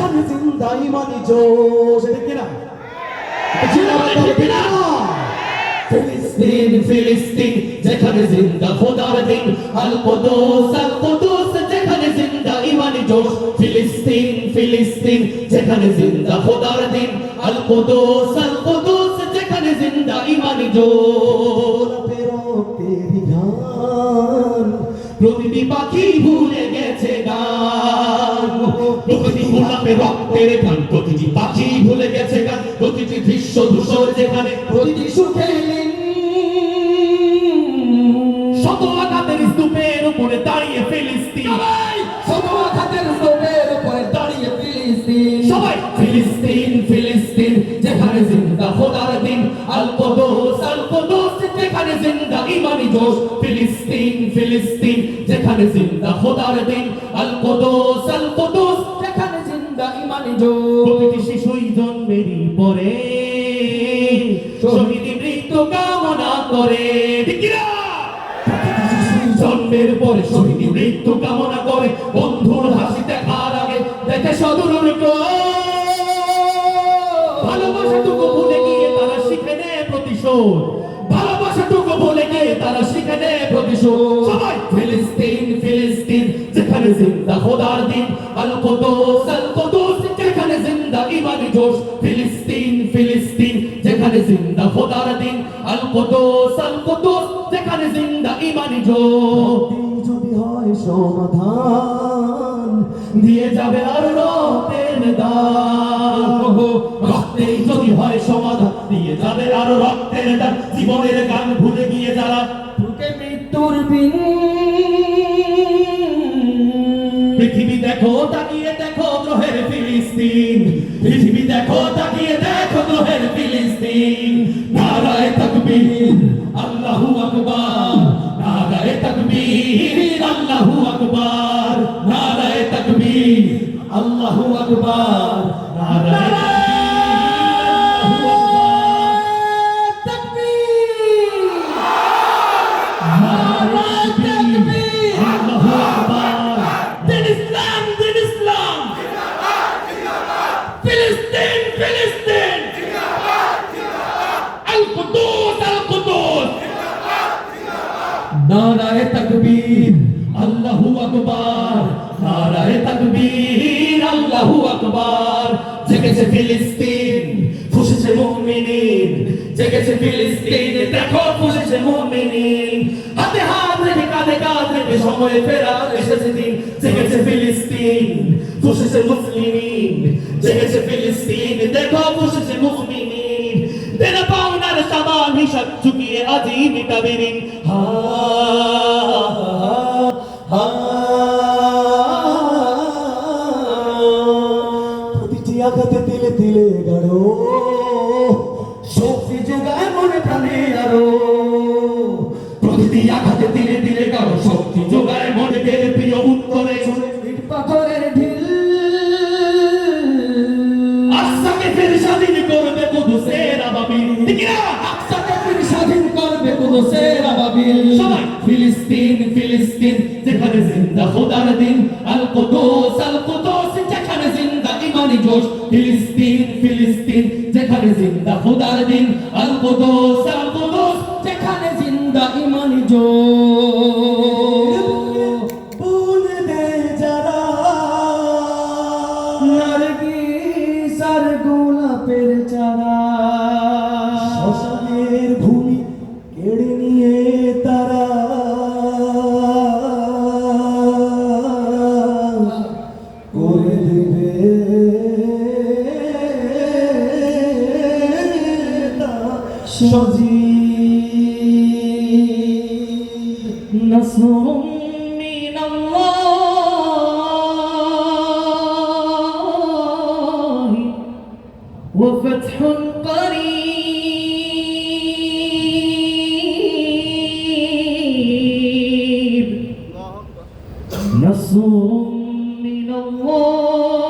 যেখানে জিন্দা ইমানি জোশ এটা হবে কিনা ফিলিস্তিন ফিলিস্তিন যেখানে জিন্দা, খোদার দিন। আল কুদুস আল কুদুস যেখানে জিন্দা ইমানি জোশ ফিলিস্তিন ফিলিস্তিন, যেখানে জিন্দা, খোদার দিন। আল কুদুস আল কুদুস যেখানে জিন্দা ইমানি জোশ রক্তেরই গান প্রতিটি পাখি ভুলে গেছে রক্তের গান প্রতিটি পাখি ভুলে গেছে গান প্রতিটি দৃশ্য ধূসর যেখানে প্রতিটি সুখে শত আঘাতের স্তূপের উপরে দাঁড়িয়ে ফিলিস্তিন। শত আঘাতের স্তূপের উপরে দাঁড়িয়ে ফিলিস্তিন। সবাই ফিলিস্তিন ফিলিস্তিন যেখানে জিন্দা খোদার দিন। আল কুদুস আল কুদুস যেখানে জিন্দা ইমানি জোশ। ফিলিস্তিন ফিলিস্তিন যেখানে জিন্দা খোদার দিন। আল কুদুস আল কুদুস প্রতিটি শিশুই জন্মেরই পরে। শহীদ। মৃত্যু কামনা করে। ঠিক কি না? প্রতিটি শিশু জন্মের পরে শহীদ মৃত্যু কামনা করে। বন্ধুর হাসি দেখার আগে দেখে সদরুর ভালোবাসাটুকু ভুলে গিয়ে তারা শিখে নেয় প্রতিশোধ। ভালোবাসাটুকু ভুলে গিয়ে তারা শিখে নেয় প্রতিশোধ। সবাই ফিলিস্তিন ফিলিস্তিন যেখানে জিন্দা খোদার দিন। আল কুদুস আল জোশ ফিলিস্তিন ফিলিস্তিন যেখানে জিন্দা খোদার দিন। আল কুদুস আল কুদুস যেখানে জিন্দা ইমানি জোশ যদি হয় সমাধান দিয়ে যাবে আর রক্তের দান। রক্তেই যদি হয় সমাধান দিয়ে যাবে আর রক্তের দান। জীবনের গান ভুলে গিয়ে যারা বুকে মৃত্যুর বিন। পৃথিবী দেখো তাকিয়ে দেখো গ্রহের ফিলিস্তিন। দেখো, তাকিয়ে দেখো তোহের ফিলিস্তিন। নারায় তাকবীর, আল্লাহু আকবার। নারায় তাকবীর, আল্লাহু আকবার। নারায় তাকবীর, আল্লাহু আকবার। নারায় নারায়ে তাকবীর, আল্লাহু আকবার, নারায়ে তাকবীর, আল্লাহু আকবার। জেগেছে ফিলিস্তিন, ফুসেছে মুমিনিন। জেগেছে ফিলিস্তিন, দেখো ফুসেছে মুমিনিন। হাতে হাত রেখে, কাঁধে কাঁধ রেখে সময় ফেরা এসেছে দিন। জেগেছে ফিলিস্তিন, ফুসেছে মুসলিমিন। জেগেছে ফিলিস্তিন, দেখো ফুসেছে মুমিনিন। ജീവിതവിരിൻ ആ কুদসের আবাবিল। সবাই। ফিলিস্তিন ফিলিস্তিন যেখানে জিন্দা খোদার দিন। আল কুদুস আল কুদুস যেখানে জিন্দা ইমানি জোশ। ফিলিস্তিন ফিলিস্তিন যেখানে জিন্দা খোদার দিন। আল কুদুস আল কুদুস যেখানে জিন্দা ইমানি জোর شديد نصر من الله وفتح قريب. نصر من الله